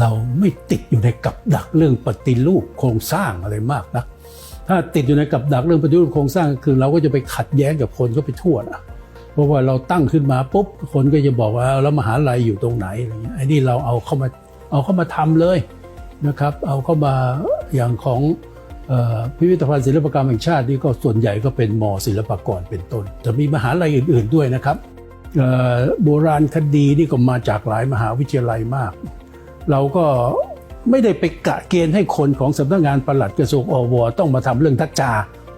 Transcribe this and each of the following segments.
เราไม่ติดอยู่ในกับดักเรื่องปฏิรูปโครงสร้างอะไรมากนะถ้าติดอยู่ในกับดักเรื่องปฏิรูปโครงสร้างคือ เราก็จะไปขัดแย้งกับคนก็ไปทั่วนะเพราะว่าเราตั้งขึ้นมาปุ๊บคนก็จะบอกว่าแล้วมหาลัยอยู่ตรงไหนอะไรเงี้ยไอ้นี่เราเอาเข้ามาเอาเข้ามาทำเลยนะครับ เอาเข้ามาอย่างของพิพิธภัณฑ์ศิลปกรรมแห่งชาตินี่ก็ส่วนใหญ่ก็เป็นมอศิลปากรเป็นต้นจะมีมหาลัยอื่น ๆด้วยนะครับโบราณคดีนี่ก็มาจากหลายมหาวิทยาลัยมาก เราก็ไม่ได้ไปกะเกณฑ์ให้คนของสำนักงานปลัดกระทรวงอวต้องมาทำเรื่องทักจา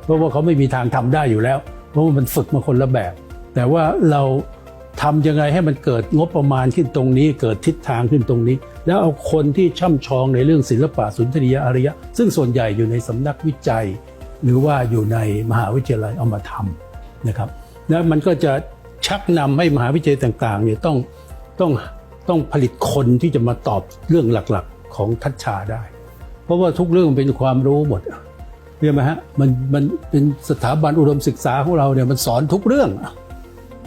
เพราะว่าเขาไม่มีทางทำได้อยู่แล้ว เพราะว่ามันฝึกมาคนละแบบ แต่ว่าเราทำยังไงให้มันเกิดงบประมาณขึ้นตรงนี้ เกิดทิศทางขึ้นตรงนี้ แล้วเอาคนที่ช่ำชองในเรื่องศิลปะสุนทรียอารยะ ซึ่งส่วนใหญ่อยู่ในสำนักวิจัย หรือว่าอยู่ในมหาวิทยาลัยเอามาทำนะครับแล้วมันก็จะชักนำให้มหาวิทยาลัยต่างๆเนี่ยต้องต้อง ต้องผลิตคนที่จะมาตอบเรื่องหลักๆ ของทัชชาได้ เพราะว่าทุกเรื่องมันเป็นความรู้หมดเรียกไหมฮะมันมันเป็นสถาบันอุดมศึกษาของเราเนี่ยมันสอนทุกเรื่อง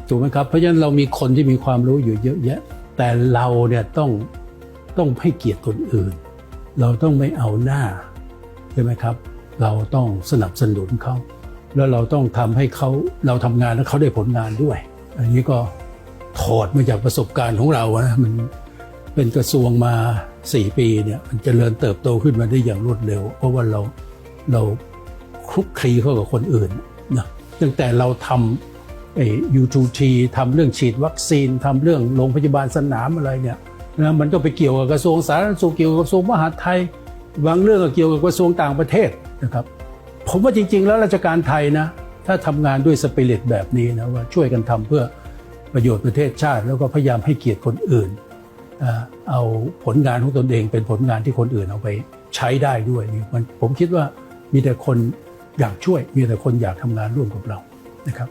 ถูกไหมครับเพราะฉะนั้นเรามีคนที่มีความรู้อยู่เยอะแยะ แต่เราเนี่ยต้องต้องให้เกียรติคนอื่น เราต้องไม่เอาหน้าใช่ไหมครับ เราต้องสนับสนุนเขาแล้วเราต้องทำให้เขาเราทำงานแล้วเขาได้ผลงานด้วย อันนี้ก็ ถอดมาจากประสบการณ์ของเรานะมันเป็นกระทรวงมา 4 ปีเนี่ยมันจเจริญเติบโตขึ้นมาได้อย่างรวดเร็ว เพราะว่าเราเราคลุกคลีเข้ากับคนอื่นนะตั้งแต่เราทำไอ้ U2T ทำเรื่องฉีดวัคซีนทำเรื่องโรงพยาบาลสนามอะไรเนี่ยนะมันก็ไปเกี่ยวกับกระทรวงสาธารณสุขเกี่ยวกับกระทรวงมหาดไทยบางเรื่องก็เกี่ยวกับกระทรวงต่างประเทศนะครับ ผมว่าจริง ๆ แล้วราชการไทยนะถ้าทำงานด้วยสปิริตแบบนี้นะว่าช่วยกันทำเพื่อ ประโยชน์ประเทศชาติ แล้วก็พยายามให้เกียรติคนอื่น เอาผลงานของตนเองเป็นผลงานที่คนอื่นเอาไปใช้ได้ด้วยนี่มันผมคิดว่ามีแต่คนอยากช่วย มีแต่คนอยากทำงานร่วมกับเรานะครับ